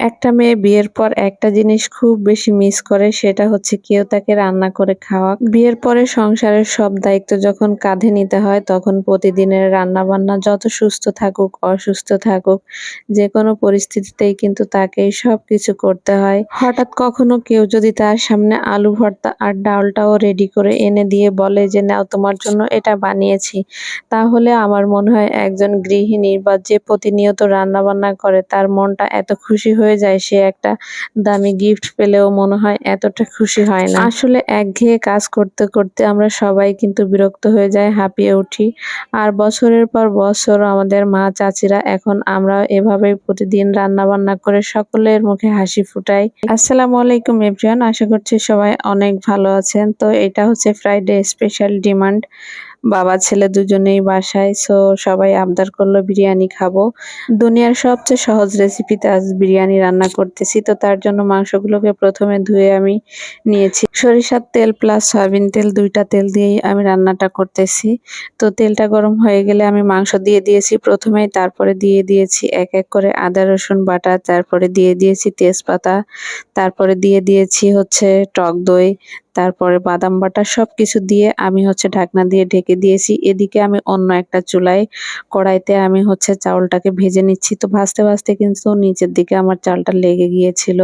একটা মেয়ে বিয়ের পর একটা জিনিস খুব বেশি মিস করে, সেটা হচ্ছে কেউ তাকে রান্না করে খাওয়া বিয়ের পরে সংসারের সব দায়িত্ব যখন কাঁধে নিতে হয়, তখন প্রতিদিনের রান্না বান্না যত সুস্থ থাকুক, অসুস্থ থাকুক, যে কোনো পরিস্থিতিতেই কিন্তু তাকেই সব কিছু করতে হয়। হঠাৎ কখনো কেউ যদি তার সামনে আলু ভর্তা আর ডালটাও রেডি করে এনে দিয়ে বলে যে, নাও, তোমার জন্য এটা বানিয়েছি। তাহলে আমার মনে হয় একজন গৃহিণী বা যে প্রতিনিয়ত রান্না বান্না করে, তার মনটা এত খুশি হয়ে যায়, সে একটা দামি গিফট পেলেও মনে হয় এতটা খুশি হয় না। আসলে একঘেয়ে কাজ করতে করতে আমরা সবাই কিন্তু বিরক্ত হয়ে যায় হাঁপিয়ে উঠি। আর বছরের পর বছর আমাদের মা চাচিরা এখন আমরা এভাবেই প্রতিদিন রান্না বান্না করে সকলের মুখে হাসি ফুটাই। আসসালামু আলাইকুম এভরিওয়ান, আশা করছি সবাই অনেক ভালো আছেন। তো এটা হচ্ছে ফ্রাইডে স্পেশাল ডিমান্ড বাবা, ছেলে দুজনেই বাসায় সো সবাই আবদার করল, বিরিয়ানি খাব। দুনিয়ার সবচেয়ে সহজ রেসিপিতে আজ বিরিয়ানি রান্না করতেছি, তো তার জন্য মাংসগুলোকে প্রথমে ধুয়ে আমি নিয়েছি। সরিষার তেল প্লাস সয়াবিন তেল, দুইটা তেল দিয়েই আমি রান্নাটা করতেছি। তো তেলটা গরম হয়ে গেলে আমি মাংস দিয়ে দিয়েছি, প্রথমেই তারপরে দিয়ে দিয়েছি এক এক করে আদা, রসুন, বাটা, তারপরে দিয়ে দিয়েছি তেজপাতা, তারপরে দিয়ে দিয়েছি হচ্ছে টক দই তারপরে বাদাম বাটা সব কিছু দিয়ে আমি হচ্ছে ঢাকনা দিয়ে ঢেকে দিয়েছি। এদিকে আমি অন্য একটা চুলায় কড়াইতে আমি হচ্ছে চাউলটাকে ভেজে নিচ্ছি। তো ভাজতে ভাজতে কিন্তু নিচের দিকে আমার চালটা লেগে গিয়েছিল।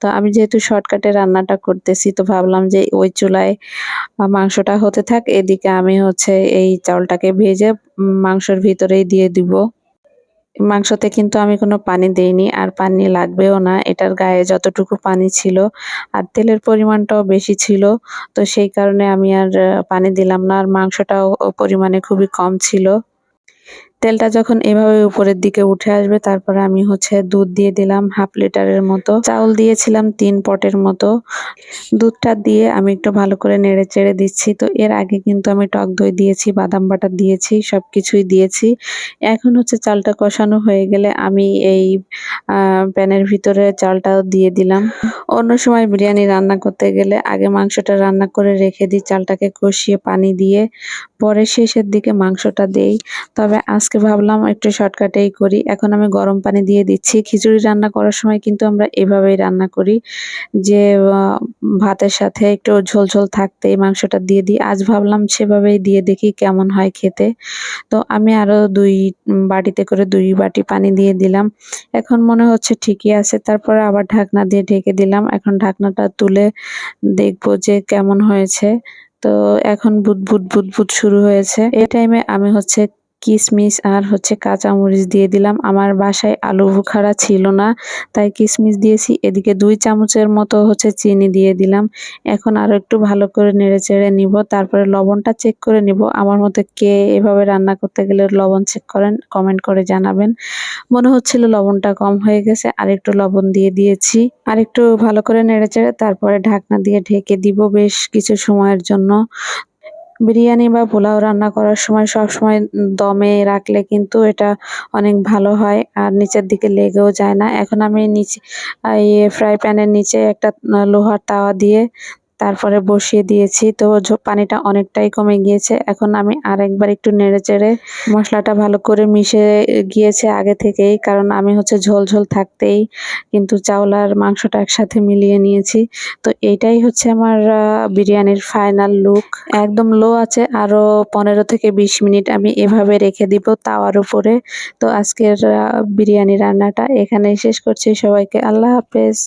তো আমি যেহেতু শর্টকাটে রান্নাটা করতেছি, তো ভাবলাম যে ওই চুলায় মাংসটা হতে থাক, এদিকে আমি হচ্ছে এই চাউলটাকে ভেজে মাংসর ভিতরেই দিয়ে দিব। মাংসতে কিন্তু আমি কোনো পানি দেইনি, আর পানি লাগবেও না। এটার গায়ে যতটুকু পানি ছিল, আর তেলের পরিমাণটাও বেশি ছিল, তো সেই কারণে আমি আর পানি দিলাম না। আর মাংসটাও পরিমাণে খুবই কম ছিল। তেলটা যখন এভাবে উপরের দিকে উঠে আসবে, তারপরে আমি হচ্ছে দুধ দিয়ে দিলাম হাফ লিটারের মতো। চাউল দিয়েছিলাম তিন পটের মতো। দুধটা দিয়ে আমি একটু ভালো করে নেড়ে চেড়ে দিচ্ছি। তো এর আগে কিন্তু আমি টক দই দিয়েছি, বাদাম বাটা দিয়েছি সব কিছুই দিয়েছি। এখন হচ্ছে চালটা কষানো হয়ে গেলে আমি এই প্যানের ভিতরে চালটাও দিয়ে দিলাম। অন্য সময় বিরিয়ানি রান্না করতে গেলে আগে মাংসটা রান্না করে রেখে দিই, চালটাকে কষিয়ে পানি দিয়ে। পরে শেষের দিকে মাংসটা দেই। তবে আজকে ভাবলাম একটু শর্টকাটেই করি। এখন আমি গরম পানি দিয়ে দিচ্ছি। খিচুড়ি রান্না করার সময় কিন্তু আমরা এভাবেই রান্না করি যে ভাতের সাথে একটু ঝোল ঝোল থাকতে এই মাংসটা দিয়ে দিই। আজ ভাবলাম সেভাবেই দিয়ে দেখি কেমন হয় খেতে। তো আমি আরও দুই বাটিতে করে দুই বাটি পানি দিয়ে দিলাম। এখন মনে হচ্ছে ঠিকই আছে। তারপরে আবার ঢাকনা দিয়ে ঢেকে দিলাম। এখন ঢাকনাটা তুলে দেখব যে কেমন হয়েছে। তো এখন বুদ বুদ বুদ বুদ শুরু হয়েছে। এই টাইমে আমি হচ্ছে কিশমিশ আর হচ্ছে কাঁচামরিচ দিয়ে দিলাম। আমার বাসায় আলু বুখারা ছিল না, তাই কিশমিশ দিয়েছি। এদিকে দুই চামচের মতো হচ্ছে চিনি দিয়ে দিলাম। এখন আরও একটু ভালো করে নেড়ে চেড়ে নিব, তারপরে লবণটা চেক করে নিব। আমার মতো কে এভাবে রান্না করতে গেলে লবণ চেক করেন কমেন্ট করে জানাবেন। মনে হচ্ছিল লবণটা কম হয়ে গেছে, আর একটু লবণ দিয়ে দিয়েছি। আর একটু ভালো করে নেড়ে চেড়ে তারপরে ঢাকনা দিয়ে ঢেকে দিব বেশ কিছু সময়ের জন্য। বিরিয়ানি বা পোলাও রান্না করার সময় সব সময় দমে রাখলে কিন্তু এটা অনেক ভালো হয়, আর নিচের দিকে লেগেও যায় না। এখন আমি নিচে ইয়ে ফ্রাই প্যানের নিচে একটা লোহার তাওয়া দিয়ে তারপরে বসিয়ে দিয়েছি। তো পানিটা অনেকটাই কমে গিয়েছে। এখন আমি আরেকবার একটু নেড়ে চেড়ে মশলাটা ভালো করে মিশে গিয়েছে আগে থেকেই। কারণ আমি হচ্ছে ঝোল ঝোল থাকতেই কিন্তু চাউল আর মাংসটা একসাথে মিলিয়ে নিয়েছি। তো এইটাই হচ্ছে আমার বিরিয়ানির ফাইনাল লুক একদম লো আছে আরও পনেরো থেকে বিশ মিনিট আমি এভাবে রেখে দিব তাওয়ার উপরে। তো আজকের বিরিয়ানি রান্নাটা এখানেই শেষ করছি। সবাইকে আল্লাহ হাফেজ।